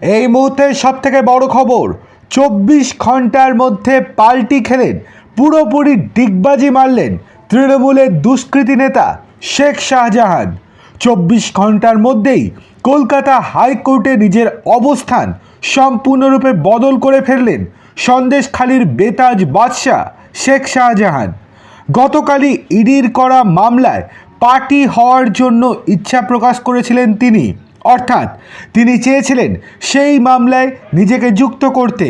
এই মুহূর্তে সব থেকে বড় খবর, চব্বিশ ঘণ্টার মধ্যে পাল্টি খেলেন, পুরোপুরি ডিগবাজি মারলেন তৃণমূলের দুষ্কৃতী নেতা শেখ শাহজাহান। চব্বিশ ঘণ্টার মধ্যেই কলকাতা হাইকোর্টে নিজের অবস্থান সম্পূর্ণরূপে বদল করে ফেললেন সন্দেশখালীর বেতাজ বাদশাহ শেখ শাহজাহান। গতকালই ইডির করা মামলায় পার্টি হওয়ার জন্য ইচ্ছা প্রকাশ করেছিলেন তিনি। অর্থাৎ তিনি চেয়েছিলেন সেই মামলায় নিজেকে যুক্ত করতে।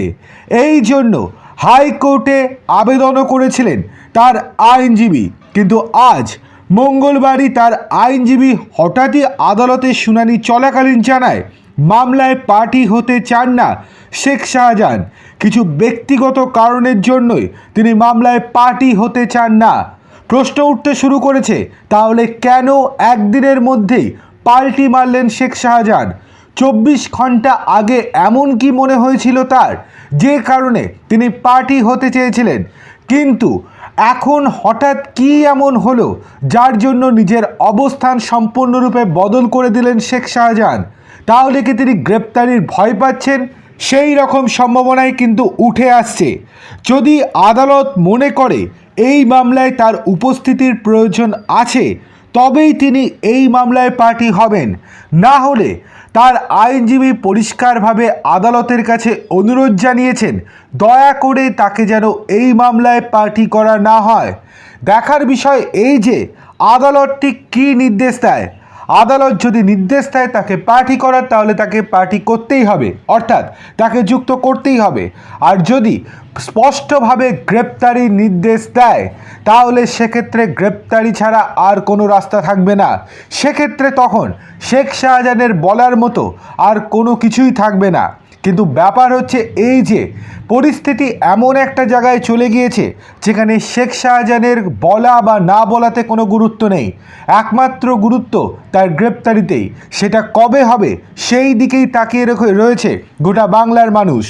এই জন্য হাইকোর্টে আবেদনও করেছিলেন তার আইনজীবী। কিন্তু আজ মঙ্গলবারই তার আইনজীবী হঠাৎই আদালতে শুনানি চলাকালীন জানায়, মামলায় পার্টি হতে চান না শেখ শাহজাহান। কিছু ব্যক্তিগত কারণের জন্যই তিনি মামলায় পার্টি হতে চান না। প্রশ্ন উঠতে শুরু করেছে, তাহলে কেন একদিনের মধ্যেই পাল্টি মারলেন শেখ শাহজাহান। চব্বিশ ঘণ্টা আগে এমন কি মনে হয়েছিল তার? যে কারণে তিনি পার্টি হতে চেয়েছিলেন। কিন্তু এখন হঠাৎ কি এমন হলো, যার জন্য নিজের অবস্থান সম্পূর্ণরূপে বদল করে দিলেন শেখ শাহজাহান? তাহলে কি তিনি গ্রেপ্তারির ভয় পাচ্ছেন? সেই রকম সম্ভাবনাই কিন্তু উঠে আসছে। যদি আদালত মনে করে, এই মামলায় তার উপস্থিতির প্রয়োজন আছে তবেই তিনি এই মামলায় পার্টি হবেন। না হলে তার আইনজীবী পরিষ্কারভাবে আদালতের কাছে অনুরোধ জানিয়েছেন, দয়া করে তাকে যেন এই মামলায় পার্টি করা না হয়। দেখার বিষয় এই যে, আদালত ঠিক কী নির্দেশ দেয় আদালত যদি নির্দেশ দেয় তাকে পার্টি করার, তাহলে তাকে পার্টি করতেই হবে। অর্থাৎ তাকে যুক্ত করতেই হবে। আর যদি স্পষ্টভাবে গ্রেপ্তারি নির্দেশ দেয়, তাহলে সেক্ষেত্রে গ্রেপ্তারি ছাড়া আর কোনো রাস্তা থাকবে না। সেক্ষেত্রে তখন শেখ শাহজাহানের বলার মতো আর কোনো কিছুই থাকবে না। কিন্তু ব্যাপার হচ্ছে এই যে, পরিস্থিতি এমন একটা জায়গায় চলে গিয়েছে, যেখানে শেখ শাহজাহানের বলা বা না বলাতে কোনো গুরুত্ব নেই। একমাত্র গুরুত্ব তার গ্রেপ্তারিতেই। সেটা কবে হবে, সেই দিকেই তাকিয়ে রয়েছে গোটা বাংলার মানুষ।